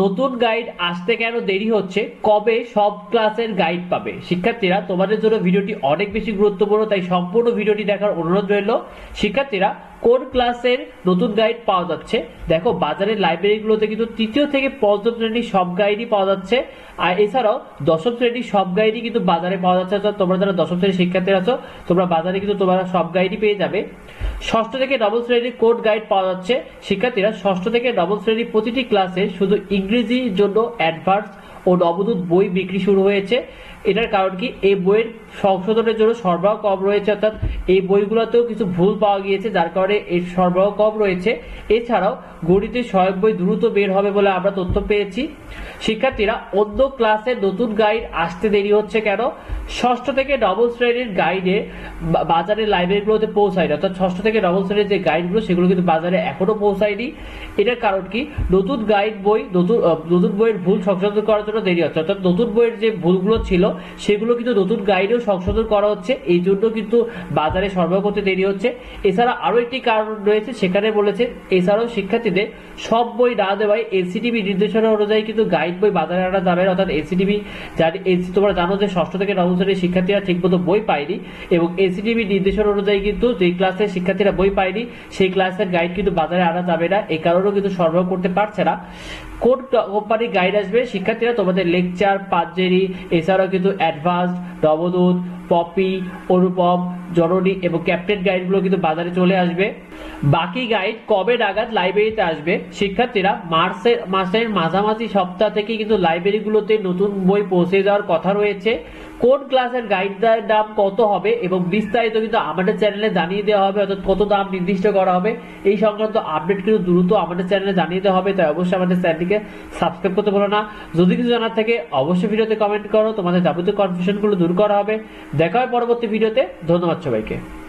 নতুন গাইড আসতে কেন দেরি হচ্ছে? কবে সব ক্লাসের গাইড পাবে? শিক্ষার্থীরা, তোমাদের জন্য ভিডিওটি অনেক বেশি গুরুত্বপূর্ণ, তাই সম্পূর্ণ ভিডিওটি দেখার অনুরোধ রইল। শিক্ষার্থীরা, কোন ক্লাসের নতুন গাইড পাওয়া যাচ্ছে? দেখো, বাজারের লাইব্রেরিগুলোতে কিন্তু তৃতীয় থেকে পঞ্চম শ্রেণির সব গাইডই পাওয়া যাচ্ছে। আর এছাড়াও, দশম শ্রেণির সব গাইডই কিন্তু বাজারে পাওয়া যাচ্ছে। তোমরা যারা দশম শ্রেণির শিক্ষার্থী আছো, তোমরা বাজারে কিন্তু তোমরা সব গাইডই পেয়ে যাবে। ষষ্ঠ থেকে ডবল শ্রেণির কোড গাইড পাওয়া যাচ্ছে। শিক্ষার্থীরা ষষ্ঠ থেকে ডবল শ্রেণির প্রতিটি ক্লাসে শুধু ইংরেজির জন্য অ্যাডভান্স ও নবদূত বই বিক্রি শুরু হয়েছে। এটার কারণ কি? এই বইয়ের সংশোধনের জন্য সরবরাহ কম রয়েছে, অর্থাৎ এই বইগুলোতেও কিছু ভুল পাওয়া গিয়েছে, যার কারণে এর সরবরাহ কম রয়েছে। এছাড়াও গণিতের সহায়ক বই দ্রুত বের হবে বলে আমরা তথ্য পেয়েছি। শিক্ষার্থীরা অন্য ক্লাসে নতুন গাইড আসতে দেরি হচ্ছে কেন? ষষ্ঠ থেকে নবম শ্রেণির গাইডে বা- বাজারের লাইব্রেরিগুলোতে পৌঁছায়নি, অর্থাৎ ষষ্ঠ থেকে নবম শ্রেণির যে গাইডগুলো, সেগুলো কিন্তু বাজারে এখনও পৌঁছায়নি। এটার কারণ কি? নতুন গাইড বই, নতুন নতুন বইয়ের ভুল সংশোধন করার জন্য দেরি হচ্ছে। অর্থাৎ নতুন বইয়ের যে ভুলগুলো ছিল, সেগুলো কিন্তু নতুন গাইডেও সংশোধন করা হচ্ছে। এই জন্য কিন্তু বাজারে সরবরাহ করতে দেরি হচ্ছে। এছাড়া আরও একটি কারণ রয়েছে, সেখানে বলেছে, এছাড়াও শিক্ষার্থীদের সব বই না দেওয়ায় এনসিটিভি নির্দেশনা অনুযায়ী কিন্তু গাইড বই বাজারে আনা যাবে অর্থাৎ এনসিটিভি যার তোমরা জানো যে ষষ্ঠ থেকে নবম শ্রেণির শিক্ষার্থীরা ঠিকমতো বই পায়নি এবং এনসিটিভি নির্দেশনা অনুযায়ী কিন্তু যে ক্লাসের শিক্ষার্থীরা বই পায়নি, সেই ক্লাসের গাইড কিন্তু বাজারে আনা যাবে না। এই কারণেও কিন্তু সরবরাহ করতে পারছে না। কোন কোম্পানির গাইড আসবে? শিক্ষার্থীরা তোমাদের লেকচার পাজেরি এছাড়াও কিন্তু অ্যাডভান্সড নবদূত পপি, অনুপম, জননী এবং ক্যাপ্টেন গাইডগুলো কিন্তু বাজারে চলে আসবে। বাকি গাইড কবে নাগাদ লাইব্রেরিতে আসবে, শিক্ষার্থীরা মার্চের মাসের মাঝামাঝি সপ্তাহ থেকে কিন্তু লাইব্রেরিগুলোতে নতুন বই পৌঁছে যাওয়ার কথা রয়েছে। কোন ক্লাসের গাইডের দাম কত হবে এবং বিস্তারিত কিন্তু আমাদের চ্যানেলে জানিয়ে দেওয়া হবে, অর্থাৎ কত দাম নির্দিষ্ট করা হবে, এই সংক্রান্ত আপডেট কিন্তু দ্রুত আমাদের চ্যানেলে জানিয়ে দেওয়া হবে, তাই অবশ্যই আমাদের চ্যানেলটিকে সাবস্ক্রাইব করতে বলো না। যদি কিছু জানার থাকে, অবশ্যই ভিডিওতে কমেন্ট করো। তোমাদের যাবতীয় কনফিউশনগুলো দূর করা হবে। দেখা হয় পরবর্তী ভিডিওতে ধন্যবাদ সবাইকে।